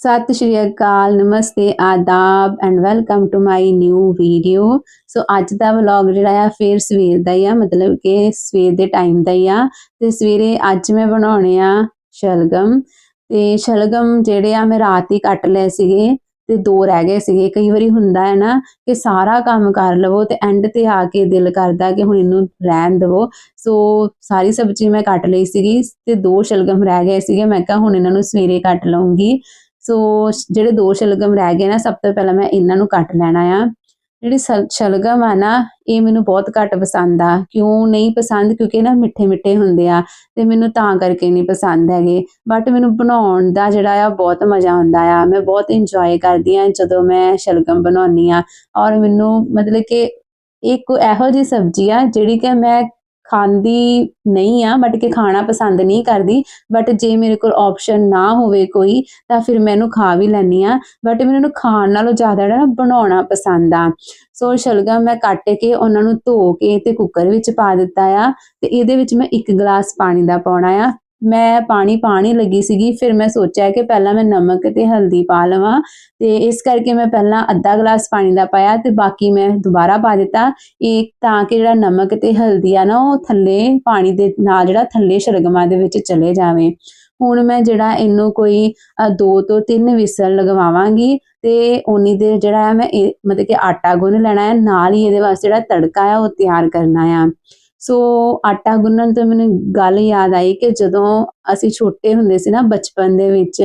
ਸਤਿ ਸ਼੍ਰੀ ਅਕਾਲ, ਨਮਸਤੇ, ਆਦਾਬ and welcome to my new video so ਅੱਜ ਦਾ ਵਲੌਗ ਜਿਹੜਾ ਆ, ਫੇਰ ਸਵੇਰ ਦਾ ਹੀ ਆ, ਮਤਲਬ ਕਿ ਸਵੇਰ ਦੇ ਟਾਈਮ ਦਾ ਹੀ ਆ। ਤੇ ਸਵੇਰੇ ਅੱਜ ਮੈਂ ਬਣਾਉਣੇ ਆ ਸ਼ਲਗਮ। ਤੇ ਸ਼ਲਗਮ ਜਿਹੜੇ ਆ, ਮੈਂ ਰਾਤ ਹੀ ਕੱਟ ਲਏ ਸੀਗੇ ਤੇ ਦੋ ਰਹਿ ਗਏ ਸੀਗੇ। ਕਈ ਵਾਰੀ ਹੁੰਦਾ ਹੈ ਨਾ ਕਿ ਸਾਰਾ ਕੰਮ ਕਰ ਲਵੋ ਤੇ ਐਂਡ ਤੇ ਆ ਕੇ ਦਿਲ ਕਰਦਾ ਕਿ ਹੁਣ ਇਹਨੂੰ ਰਹਿਣ ਦੇਵੋ। ਸੋ ਸਾਰੀ ਸਬਜ਼ੀ ਮੈਂ ਕੱਟ ਲਈ ਸੀਗੀ ਤੇ ਦੋ ਸ਼ਲਗਮ ਰਹਿ ਗਏ ਸੀਗੇ। ਮੈਂ ਕਿਹਾ ਹੁਣ ਇਹਨਾਂ ਨੂੰ ਸਵੇਰੇ ਕੱਟ ਲਵਾਂਗੀ ਸੋ ਜਿਹੜੇ ਦੋ ਸ਼ਲਗਮ ਰਹਿ ਗਏ ਨਾ, ਸਭ ਤੋਂ ਪਹਿਲਾਂ ਮੈਂ ਇਹਨਾਂ ਨੂੰ ਕੱਟ ਲੈਣਾ ਆ। ਜਿਹੜੀ ਸਲ- ਸ਼ਲਗਮ ਆ ਨਾ, ਇਹ ਮੈਨੂੰ ਬਹੁਤ ਘੱਟ ਪਸੰਦ ਆ। ਕਿਉਂ ਨਹੀਂ ਪਸੰਦ? ਕਿਉਂਕਿ ਨਾ ਮਿੱਠੇ ਮਿੱਠੇ ਹੁੰਦੇ ਆ ਤੇ ਮੈਨੂੰ ਤਾਂ ਕਰਕੇ ਨਹੀਂ ਪਸੰਦ ਹੈਗੇ। ਬਟ ਮੈਨੂੰ ਬਣਾਉਣ ਦਾ ਜਿਹੜਾ ਆ, ਬਹੁਤ ਮਜ਼ਾ ਆਉਂਦਾ ਆ। ਮੈਂ ਬਹੁਤ ਇੰਜੋਏ ਕਰਦੀ ਆ ਜਦੋਂ ਮੈਂ ਸ਼ਲਗਮ ਬਣਾਉਣੀ ਆ। ਔਰ ਮੈਨੂੰ ਮਤਲਬ ਕਿ ਇੱਕ ਇਹੋ ਜਿਹੀ ਸਬਜ਼ੀ ਆ ਜਿਹੜੀ ਕਿ ਮੈਂ ਖਾਂਦੀ ਨਹੀਂ ਆ ਬਟ ਕਿ ਖਾਣਾ ਪਸੰਦ ਨਹੀਂ ਕਰਦੀ ਬਟ ਜੇ ਮੇਰੇ ਕੋਲ ਆਪਸ਼ਨ ਨਾ ਹੋਵੇ ਕੋਈ, ਤਾਂ ਫਿਰ ਮੈਂ ਇਹਨੂੰ ਖਾ ਵੀ ਲੈਂਦੀ ਆ ਬਟ ਮੈਨੂੰ ਇਹਨੂੰ ਖਾਣ ਨਾਲੋਂ ਜ਼ਿਆਦਾ ਜਿਹੜਾ ਨਾ ਬਣਾਉਣਾ ਪਸੰਦ ਆ। ਸੋ ਸ਼ਲਗਮ ਮੈਂ ਕੱਟ ਕੇ ਉਹਨਾਂ ਨੂੰ ਧੋ ਕੇ ਤੇ ਕੁੱਕਰ ਵਿੱਚ ਪਾ ਦਿੱਤਾ ਆ, ਤੇ ਇਹਦੇ ਵਿੱਚ ਮੈਂ ਇੱਕ ਗਲਾਸ ਪਾਣੀ ਦਾ ਪਾਉਣਾ ਆ ਮੈਂ ਪਾਣੀ ਪਾਣੀ ਲੱਗੀ ਸੀਗੀ ਫਿਰ ਮੈਂ ਸੋਚਿਆ ਕਿ ਪਹਿਲਾਂ ਮੈਂ ਨਮਕ ਤੇ ਹਲਦੀ ਪਾ ਲਵਾਂ ਤੇ ਇਸ ਕਰਕੇ ਮੈਂ ਪਹਿਲਾਂ ਅੱਧਾ ਗਲਾਸ ਪਾਣੀ ਦਾ ਪਾਇਆ ਤੇ ਬਾਕੀ ਮੈਂ ਦੁਬਾਰਾ ਪਾ ਦਿੱਤਾ। ਇਹ ਤਾਂ ਕਿ ਜਿਹੜਾ ਨਮਕ ਤੇ ਹਲਦੀ ਆ ਨਾ ਉਹ ਥੱਲੇ ਪਾਣੀ ਦੇ ਨਾਲ ਜਿਹੜਾ ਥੱਲੇ ਸ਼ਲਗਮਾਂ ਦੇ ਵਿੱਚ ਚਲੇ ਜਾਵੇ। ਹੁਣ ਮੈਂ ਜਿਹੜਾ ਇਹਨੂੰ ਕੋਈ ਅ, ਦੋ ਤੋਂ ਤਿੰਨ ਵਿਸਲ ਲਗਵਾਵਾਂਗੀ ਤੇ ਉਨੀ ਦੇ ਜਿਹੜਾ ਆ ਮੈਂ ਇਹ ਮਤਲਬ ਕਿ ਆਟਾ ਗੁੰਨ ਲੈਣਾ ਹੈ ਨਾਲ ਹੀ ਇਹਦੇ ਵਾਸਤੇ ਜਿਹੜਾ ਤੜਕਾ ਆ ਉਹ ਤਿਆਰ ਕਰਨਾ ਆ। ਸੋ ਆਟਾ ਗੁੰਨਣ ਤੋਂ ਮੈਨੂੰ ਗੱਲ ਯਾਦ ਆਈ ਕਿ ਜਦੋਂ ਅਸੀਂ ਛੋਟੇ ਹੁੰਦੇ ਸੀ ਨਾ ਬਚਪਨ ਦੇ ਵਿੱਚ,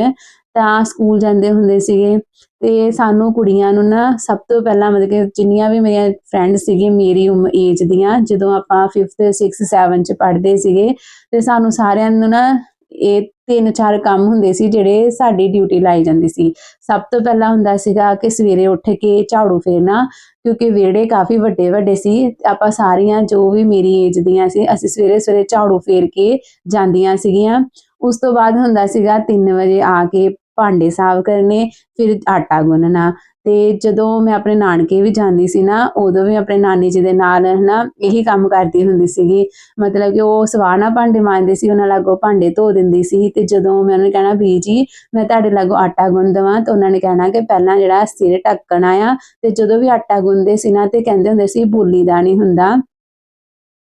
ਤਾਂ ਸਕੂਲ ਜਾਂਦੇ ਹੁੰਦੇ ਸੀਗੇ ਤੇ ਸਾਨੂੰ ਕੁੜੀਆਂ ਨੂੰ ਨਾ ਸਭ ਤੋਂ ਪਹਿਲਾਂ ਮਤਲਬ ਕਿ ਜਿੰਨੀਆਂ ਵੀ ਮੇਰੀਆਂ ਫਰੈਂਡ ਸੀਗੀ ਮੇਰੀ ਉਮਰ ਏਜ ਦੀਆਂ, ਜਦੋਂ ਆਪਾਂ 5th 6th 7 ਚ ਪੜ੍ਹਦੇ ਸੀਗੇ, ਤੇ ਸਾਨੂੰ ਸਾਰਿਆਂ ਨੂੰ ਨਾ ਇਹ ਤਿੰਨ ਚਾਰ ਕੰਮ ਹੁੰਦੇ ਸੀ ਜਿਹੜੇ ਸਾਡੀ ਡਿਊਟੀ ਲਾਈ ਜਾਂਦੀ ਸੀ। ਸਭ ਤੋਂ ਪਹਿਲਾਂ ਹੁੰਦਾ ਸੀਗਾ ਕਿ ਸਵੇਰੇ ਉੱਠ ਕੇ ਝਾੜੂ ਫੇਰਨਾ ਕਿਉਂਕਿ ਵਿਹੜੇ ਕਾਫੀ ਵੱਡੇ ਵੱਡੇ ਸੀ, ਆਪਾਂ ਸਾਰੀਆਂ ਜੋ ਵੀ ਮੇਰੀ ਏਜ ਦੀਆਂ ਸੀ, ਅਸੀਂ ਸਵੇਰੇ ਸਵੇਰੇ ਝਾੜੂ ਫੇਰ ਕੇ ਜਾਂਦੀਆਂ ਸੀਗੀਆਂ। ਉਸ ਤੋਂ ਬਾਅਦ ਹੁੰਦਾ ਸੀਗਾ 3 ਵਜੇ ਆ ਕੇ ਭਾਂਡੇ ਸਾਫ਼ ਕਰਨੇ, ਫਿਰ ਆਟਾ ਗੁੰਨਣਾ ਤੇ ਜਦੋਂ ਮੈਂ ਆਪਣੇ ਨਾਨਕੇ ਵੀ ਜਾਂਦੀ ਸੀ ਨਾ, ਉਦੋਂ ਵੀ ਆਪਣੇ ਨਾਨੀ ਜੀ ਦੇ ਨਾਲ ਹਨਾ ਇਹੀ ਕੰਮ ਕਰਦੀ ਹੁੰਦੀ ਸੀਗੀ। ਮਤਲਬ ਕਿ ਉਹ ਸਵਾਹ ਨਾਲ ਭਾਂਡੇ ਮਾਂਜਦੇ ਸੀ, ਉਹਨਾਂ ਲਾਗੋਂ ਭਾਂਡੇ ਧੋ ਦਿੰਦੀ ਸੀ ਤੇ ਜਦੋਂ ਮੈਂ ਉਹਨੂੰ ਕਹਿਣਾ ਵੀ ਜੀ, ਮੈਂ ਤੁਹਾਡੇ ਲਾਗੋਂ ਆਟਾ ਗੁੰਨ ਦੇਵਾਂ, ਤਾਂ ਉਹਨਾਂ ਨੇ ਕਹਿਣਾ ਕਿ ਪਹਿਲਾਂ ਜਿਹੜਾ ਸਿਰ ਢੱਕਣਾ ਆ ਤੇ ਜਦੋਂ ਵੀ ਆਟਾ ਗੁੰਨਦੇ ਸੀ ਨਾ ਤੇ ਕਹਿੰਦੇ ਹੁੰਦੇ ਸੀ, ਬੋਲੀ ਦਾ ਨਹੀਂ ਹੁੰਦਾ।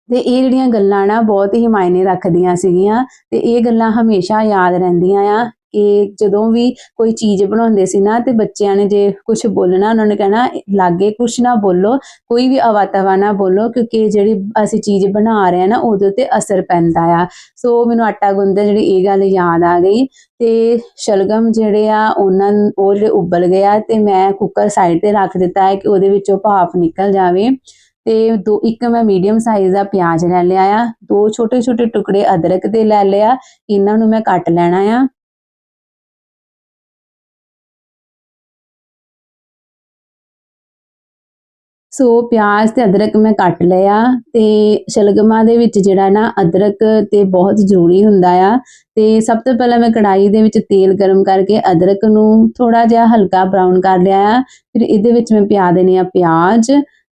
ਤੇ ਇਹ ਜਿਹੜੀਆਂ ਗੱਲਾਂ ਨਾ ਬਹੁਤ ਹੀ ਮਾਇਨੇ ਰੱਖਦੀਆਂ ਸੀਗੀਆਂ ਤੇ ਇਹ ਗੱਲਾਂ ਹਮੇਸ਼ਾ ਯਾਦ ਰਹਿੰਦੀਆਂ ਆ। ਕਿ ਜਦੋਂ ਵੀ ਕੋਈ ਚੀਜ਼ ਬਣਾਉਂਦੇ ਸੀ ਨਾ ਤੇ ਬੱਚਿਆਂ ਨੇ ਜੇ ਕੁਝ ਬੋਲਣਾ, ਉਹਨਾਂ ਨੇ ਕਹਿਣਾ, ਲਾਗੇ ਕੁਝ ਨਾ ਬੋਲੋ, ਕੋਈ ਵੀ ਅਵਾਤਵਾ ਨਾ ਬੋਲੋ, ਕਿਉਂਕਿ ਜਿਹੜੀ ਅਸੀਂ ਚੀਜ਼ ਬਣਾ ਰਹੇ ਆ ਨਾ, ਉਹਦੇ ਉੱਤੇ ਅਸਰ ਪੈਂਦਾ ਆ। ਸੋ ਮੈਨੂੰ ਆਟਾ ਗੁੰਨਦੇ ਜਿਹੜੀ ਇਹ ਗੱਲ ਯਾਦ ਆ ਗਈ ਤੇ ਸ਼ਲਗਮ ਜਿਹੜੇ ਆ, ਉਹਨਾਂ ਉਹ ਜਿਹੜੇ ਉਬਲ ਗਿਆ ਤੇ ਮੈਂ ਕੁੱਕਰ ਸਾਈਡ ਤੇ ਰੱਖ ਦਿੱਤਾ ਹੈ ਕਿ ਉਹਦੇ ਵਿੱਚੋਂ ਭਾਫ ਨਿਕਲ ਜਾਵੇ। ਤੇ ਦੋ, ਇੱਕ ਮੈਂ ਮੀਡੀਅਮ ਸਾਈਜ਼ ਦਾ ਪਿਆਜ਼ ਲੈ ਲਿਆ ਆ, ਦੋ ਛੋਟੇ ਛੋਟੇ ਟੁਕੜੇ ਅਦਰਕ ਦੇ ਲੈ ਲਿਆ ਇਹਨਾਂ ਨੂੰ ਮੈਂ ਕੱਟ ਲੈਣਾ ਆ। ਸੋ ਪਿਆਜ਼ ਤੇ ਅਦਰਕ ਮੈਂ ਕੱਟ ਲਿਆ ਤੇ ਸ਼ਲਗਮਾਂ ਦੇ ਵਿੱਚ ਜਿਹੜਾ ਨਾ ਅਦਰਕ ਤੇ ਬਹੁਤ ਜ਼ਰੂਰੀ ਹੁੰਦਾ ਆ ਤੇ ਸਭ ਤੋਂ ਪਹਿਲਾਂ ਮੈਂ ਕੜਾਈ ਦੇ ਵਿੱਚ ਤੇਲ ਗਰਮ ਕਰਕੇ ਅਦਰਕ ਨੂੰ ਥੋੜਾ ਜਿਹਾ ਹਲਕਾ ਬਰਾਊਨ ਕਰ ਲਿਆ ਆ। ਫਿਰ ਇਹਦੇ ਵਿੱਚ ਮੈਂ ਪਿਆ ਦੇਣੇ ਆ ਪਿਆਜ਼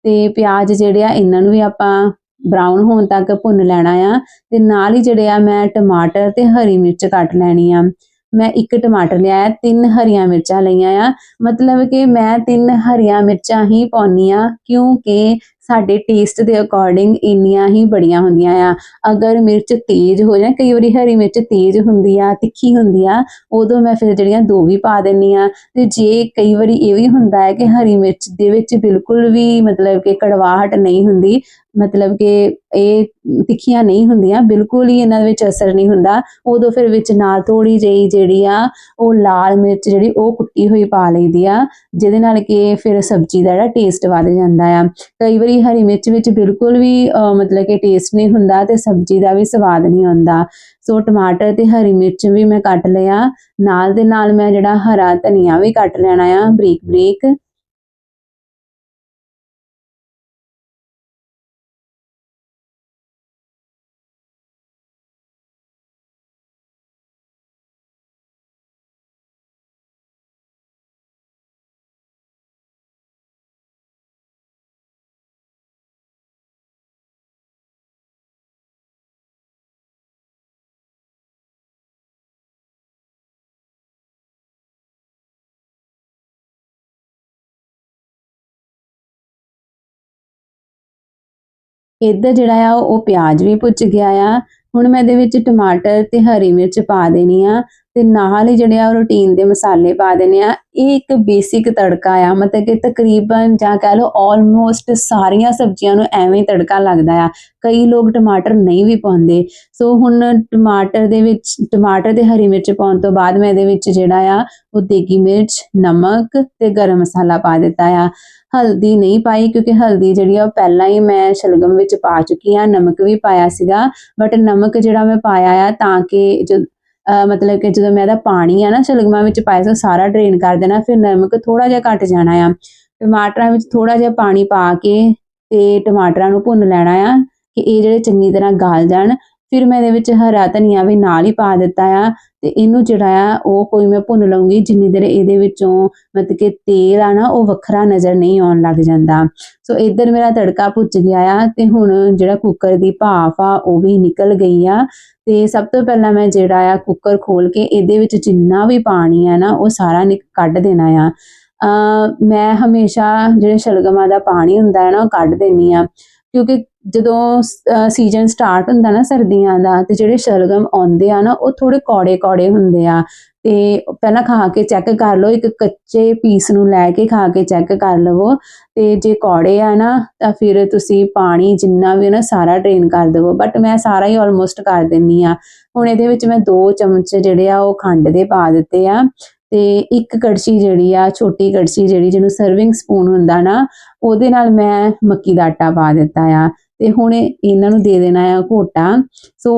ਤੇ ਪਿਆਜ਼ ਜਿਹੜੇ ਆ ਇਹਨਾਂ ਨੂੰ ਵੀ ਆਪਾਂ ਬਰਾਊਨ ਹੋਣ ਤੱਕ ਭੁੰਨ ਲੈਣਾ ਆ ਤੇ ਨਾਲ ਹੀ ਜਿਹੜੇ ਆ ਮੈਂ ਟਮਾਟਰ ਤੇ ਹਰੀ ਮਿਰਚ ਕੱਟ ਲੈਣੀ ਆ। ਮੈਂ ਇੱਕ ਟਮਾਟਰ ਲਿਆ ਤਿੰਨ ਹਰੀਆਂ ਮਿਰਚਾਂ ਲਈਆਂ ਆ। ਮਤਲਬ ਕਿ ਮੈਂ ਤਿੰਨ ਹਰੀਆਂ ਮਿਰਚਾਂ ਹੀ ਪਾਉਣੀ ਆ ਕਿਉਂਕਿ ਸਾਡੇ ਟੇਸਟ ਦੇ ਅਕੋਰਡਿੰਗ ਇੰਨੀਆਂ ਹੀ ਬੜੀਆਂ ਹੁੰਦੀਆਂ ਆ। ਅਗਰ ਮਿਰਚ ਤੇਜ਼ ਹੋ ਜਾਏ, ਕਈ ਵਾਰੀ ਹਰੀ ਮਿਰਚ ਤੇਜ਼ ਹੁੰਦੀ ਆ, ਤਿੱਖੀ ਹੁੰਦੀ ਆ, ਉਦੋਂ ਮੈਂ ਫਿਰ ਜਿਹੜੀਆਂ ਦੋ ਵੀ ਪਾ ਦਿੰਨੀ ਆ ਤੇ ਜੇ ਕਈ ਵਾਰੀ ਇਹ ਵੀ ਹੁੰਦਾ ਹੈ ਕਿ ਹਰੀ ਮਿਰਚ ਦੇ ਵਿੱਚ ਬਿਲਕੁਲ ਵੀ ਮਤਲਬ ਕਿ ਕੜਵਾਹਟ ਨਹੀਂ ਹੁੰਦੀ ਮਤਲਬ ਕਿ ਇਹ ਤਿੱਖੀਆਂ ਨਹੀਂ ਹੁੰਦੀਆਂ, ਬਿਲਕੁਲ ਹੀ ਇਹਨਾਂ ਵਿੱਚ ਅਸਰ ਨਹੀਂ ਹੁੰਦਾ। ਉਦੋਂ ਫਿਰ ਵਿੱਚ ਨਾਲ ਥੋੜੀ ਜਿਹੀ ਜਿਹੜੀ ਆ, ਉਹ ਲਾਲ ਮਿਰਚ ਜਿਹੜੀ, ਉਹ ਕੁੱਟੀ ਹੋਈ ਪਾ ਲਈਦੀ ਆ, ਜਿਹਦੇ ਨਾਲ ਕਿ ਫਿਰ ਸਬਜ਼ੀ ਦਾ ਜਿਹੜਾ ਟੇਸਟ ਵੱਧ ਜਾਂਦਾ ਆ। ਕਈ ਵਾਰੀ ਹਰੀ ਮਿਰਚ ਵਿੱਚ ਬਿਲਕੁਲ ਵੀ ਮਤਲਬ ਕਿ ਟੇਸਟ ਨਹੀਂ ਹੁੰਦਾ ਤੇ ਸਬਜ਼ੀ ਦਾ ਵੀ ਸਵਾਦ ਨਹੀਂ ਆਉਂਦਾ। ਸੋ ਟਮਾਟਰ ਤੇ ਹਰੀ ਮਿਰਚ ਵੀ ਮੈਂ ਕੱਟ ਲਿਆ। ਨਾਲ ਦੇ ਨਾਲ ਮੈਂ ਜਿਹੜਾ ਹਰਾ ਧਨੀਆ ਵੀ ਕੱਟ ਲੈਣਾ ਆ ਬਰੀਕ ਬਰੀਕ ਇੱਧਰ ਜਿਹੜਾ ਆ, ਉਹ ਪਿਆਜ਼ ਵੀ ਪੁੱਜ ਗਿਆ ਆ। ਹੁਣ ਮੈਂ ਇਹਦੇ ਵਿੱਚ ਟਮਾਟਰ ਤੇ ਹਰੀ ਮਿਰਚ ਪਾ ਦੇਣੀ ਆ। ਤੇ ਨਾਲ ਹੀ ਜਿਹੜੇ ਆ ਰੂਟੀਨ ਦੇ ਮਸਾਲੇ ਪਾ ਦੇਣੇ ਆ। ਇਹ ਇੱਕ ਬੇਸਿਕ ਤੜਕਾ ਆ, ਮਤਲਬ ਕਿ ਤਕਰੀਬਨ ਜਾਂ ਕਹ ਲਓ ਆਲਮੋਸਟ ਸਾਰੀਆਂ ਸਬਜ਼ੀਆਂ ਨੂੰ ਐਵੇਂ ਹੀ ਤੜਕਾ ਲੱਗਦਾ ਆ। ਕਈ ਲੋਕ ਟਮਾਟਰ ਨਹੀਂ ਵੀ ਪਾਉਂਦੇ। ਸੋ ਹੁਣ ਟਮਾਟਰ ਦੇ ਵਿੱਚ, ਟਮਾਟਰ ਤੇ ਹਰੀ ਮਿਰਚ ਪਾਉਣ ਤੋਂ ਬਾਅਦ ਮੈਂ ਇਹਦੇ ਵਿੱਚ ਜਿਹੜਾ ਆ, ਉਹ ਦੇਗੀ ਮਿਰਚ, ਨਮਕ ਤੇ ਗਰਮ ਮਸਾਲਾ ਪਾ ਦਿੱਤਾ ਆ। ਹਲਦੀ ਨਹੀਂ ਪਾਈ ਕਿਉਂਕਿ ਹਲਦੀ ਜਿਹੜੀ ਆ ਉਹ ਪਹਿਲਾਂ ਹੀ ਮੈਂ ਸ਼ਲਗਮ ਵਿੱਚ ਪਾ ਚੁੱਕੀ ਆ। ਨਮਕ ਵੀ ਪਾਇਆ ਸੀਗਾ ਬਟ ਨਮਕ ਜਿਹੜਾ ਮੈਂ ਪਾਇਆ ਆ ਤਾਂ ਕਿ ਜੋ ਮਤਲਬ ਕਿ ਜਦੋਂ ਮੈਂ ਇਹਦਾ ਪਾਣੀ ਆ ਨਾ ਸ਼ਲਗਮਾਂ ਵਿੱਚ ਪਾਇਆ ਸੀ, ਉਹ ਸਾਰਾ ਡਰੇਨ ਕਰ ਦੇਣਾ, ਫਿਰ ਨਮਕ ਥੋੜਾ ਜਿਹਾ ਘੱਟ ਜਾਣਾ ਆ। ਟਮਾਟਰਾਂ ਵਿੱਚ ਥੋੜਾ ਜਿਹਾ ਪਾਣੀ ਪਾ ਕੇ ਤੇ ਟਮਾਟਰਾਂ ਨੂੰ ਭੁੰਨ ਲੈਣਾ ਆ ਕਿ ਇਹ ਜਿਹੜੇ ਚੰਗੀ ਤਰ੍ਹਾਂ ਗਲ ਜਾਣ। ਫਿਰ ਮੈਂ ਇਹਦੇ ਵਿੱਚ ਹਰਾ ਧਨੀਆ ਵੀ ਨਾਲ ਹੀ ਪਾ ਦਿੱਤਾ ਆ ਤੇ ਇਹਨੂੰ ਜਿਹੜਾ ਆ ਉਹ ਕੋਈ ਮੈਂ ਭੁੰਨ ਲਵਾਂਗੀ ਜਿੰਨੀ ਦੇਰ ਇਹਦੇ ਵਿੱਚੋਂ ਮਤਲਬ ਕਿ ਤੇਲ ਆ ਨਾ, ਉਹ ਵੱਖਰਾ ਨਜ਼ਰ ਨਹੀਂ ਆਉਣ ਲੱਗ ਜਾਂਦਾ। ਸੋ ਇੱਧਰ ਮੇਰਾ ਤੜਕਾ ਭੁੱਜ ਗਿਆ ਆ ਤੇ ਹੁਣ ਜਿਹੜਾ ਕੁੱਕਰ ਦੀ ਭਾਫ ਆ, ਉਹ ਵੀ ਨਿਕਲ ਗਈ ਆ। ਤੇ ਸਭ ਤੋਂ ਪਹਿਲਾਂ ਮੈਂ ਜਿਹੜਾ ਆ ਕੁੱਕਰ ਖੋਲ ਕੇ ਇਹਦੇ ਵਿੱਚ ਜਿੰਨਾ ਵੀ ਪਾਣੀ ਆ ਨਾ, ਉਹ ਸਾਰਾ ਨਿਕ, ਕੱਢ ਦੇਣਾ ਆ। ਮੈਂ ਹਮੇਸ਼ਾ ਜਿਹੜੇ ਸ਼ਲਗਮਾਂ ਦਾ ਪਾਣੀ ਹੁੰਦਾ ਹੈ ਨਾ, ਉਹ ਕੱਢ ਦਿੰਨੀ ਆ। ਕਿਉਂਕਿ ਜਦੋਂ ਸੀਜ਼ਨ ਸਟਾਰਟ ਹੁੰਦਾ ਨਾ ਸਰਦੀਆਂ ਦਾ ਤੇ ਜਿਹੜੇ ਸ਼ਲਗਮ ਆਉਂਦੇ ਆ ਨਾ, ਉਹ ਥੋੜੇ ਕੌੜੇ ਕੌੜੇ ਹੁੰਦੇ ਆ। ਤੇ ਪਹਿਲਾਂ ਖਾ ਕੇ ਚੈੱਕ ਕਰ ਲਓ, ਇੱਕ ਕੱਚੇ ਪੀਸ ਨੂੰ ਲੈ ਕੇ ਖਾ ਕੇ ਚੈੱਕ ਕਰ ਲਵੋ। ਤੇ ਜੇ ਕੌੜੇ ਆ ਨਾ, ਤਾਂ ਫਿਰ ਤੁਸੀਂ ਪਾਣੀ ਜਿੰਨਾ ਵੀ ਨਾ, ਸਾਰਾ ਡਰੇਨ ਕਰ ਦੇਵੋ। ਬਟ ਮੈਂ ਸਾਰਾ ਹੀ ਆਲਮੋਸਟ ਕਰ ਦਿੰਨੀ ਆ। ਹੁਣ ਇਹਦੇ ਵਿੱਚ ਮੈਂ 2 ਚਮਚ ਜਿਹੜੇ ਆ, ਉਹ ਖੰਡ ਦੇ ਪਾ ਦਿੱਤੇ ਆ। ਤੇ ਇੱਕ ਕੜਛੀ ਜਿਹੜੀ ਆ, ਛੋਟੀ ਕੜਛੀ ਜਿਹੜੀ ਜਿਹਨੂੰ ਸਰਵਿੰਗ ਸਪੂਨ ਹੁੰਦਾ ਨਾ, ਉਹਦੇ ਨਾਲ ਮੈਂ ਮੱਕੀ ਦਾ ਆਟਾ ਪਾ ਦਿੱਤਾ ਆ ਤੇ ਹੁਣ ਇਹਨਾਂ ਨੂੰ ਦੇ ਦੇਣਾ ਆ ਘੋਟਾ। ਸੋ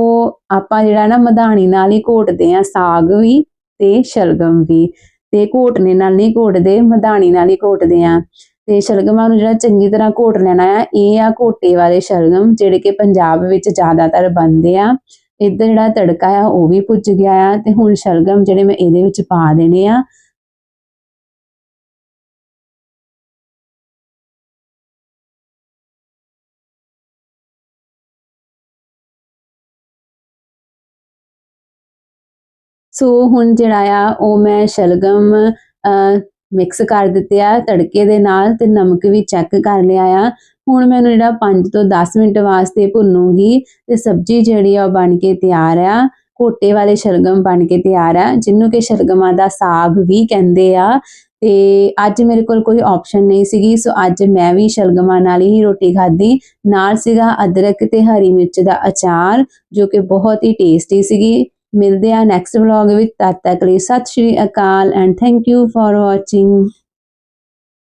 ਆਪਾਂ ਜਿਹੜਾ ਨਾ ਮਧਾਣੀ ਨਾਲ ਹੀ ਘੋਟਦੇ ਆ, ਸਾਗ ਵੀ ਤੇ ਸ਼ਲਗਮ ਵੀ। ਤੇ ਘੋਟਨੇ ਨਾਲ ਨਹੀਂ ਘੋਟਦੇ, ਮਧਾਣੀ ਨਾਲ ਹੀ ਘੋਟਦੇ ਆ। ਤੇ ਸ਼ਲਗਮਾਂ ਨੂੰ ਜਿਹੜਾ ਚੰਗੀ ਤਰ੍ਹਾਂ ਘੋਟ ਲੈਣਾ ਆ, ਇਹ ਆ ਘੋਟੇ ਵਾਲੇ ਸ਼ਲਗਮ, ਜਿਹੜੇ ਕਿ ਪੰਜਾਬ ਵਿੱਚ ਜ਼ਿਆਦਾਤਰ ਬਣਦੇ ਆ। ਇੱਧਰ ਜਿਹੜਾ ਤੜਕਾ ਆ, ਉਹ ਵੀ ਪੁੱਜ ਗਿਆ ਆ ਤੇ ਹੁਣ ਸ਼ਲਗਮ ਜਿਹੜੇ ਮੈਂ ਇਹਦੇ ਵਿੱਚ ਪਾ ਦੇਣੇ ਆ। ਸੋ ਹੁਣ ਜਿਹੜਾ ਆ, ਉਹ ਮੈਂ ਸ਼ਲਗਮ ਮਿਕਸ ਕਰ ਦਿੱਤੇ ਆ, ਤੜਕੇ ਦੇ ਨਾਲ ਤੇ ਨਮਕ ਵੀ ਚੈੱਕ ਕਰ ਲਿਆ ਆ। ਹੁਣ ਮੈਨੂੰ ਜਿਹੜਾ 5 ਤੋਂ 10 ਮਿੰਟ ਵਾਸਤੇ ਭੁੰਨੂਗੀ ਤੇ ਸਬਜ਼ੀ ਜਿਹੜੀ ਆ ਉਹ ਬਣ ਕੇ ਤਿਆਰ ਆ। ਕੋਟੇ ਵਾਲੇ ਸ਼ਲਗਮ ਬਣ ਕੇ ਤਿਆਰ ਆ, ਜਿਹਨੂੰ ਕਿ ਸ਼ਲਗਮਾਂ ਦਾ ਸਾਗ ਵੀ ਕਹਿੰਦੇ ਆ। ਤੇ ਅੱਜ ਮੇਰੇ ਕੋਲ ਕੋਈ ਆਪਸ਼ਨ ਨਹੀਂ ਸੀਗੀ, ਸੋ ਅੱਜ ਮੈਂ ਵੀ ਸ਼ਲਗਮਾਂ ਨਾਲ ਹੀ ਰੋਟੀ ਖਾਧੀ। ਨਾਲ ਸੀਗਾ ਅਦਰਕ ਤੇ ਹਰੀ ਮਿਰਚ ਦਾ ਅਚਾਰ, ਜੋ ਕਿ ਬਹੁਤ ਹੀ ਟੇਸਟੀ ਸੀਗੀ। ਮਿਲਦੇ ਆ ਨੈਕਸਟ ਵਲੌਗ ਵਿੱਚ, ਤਦ ਤੱਕ ਲਈ ਸਤਿ ਸ਼੍ਰੀ ਅਕਾਲ and thank you for watching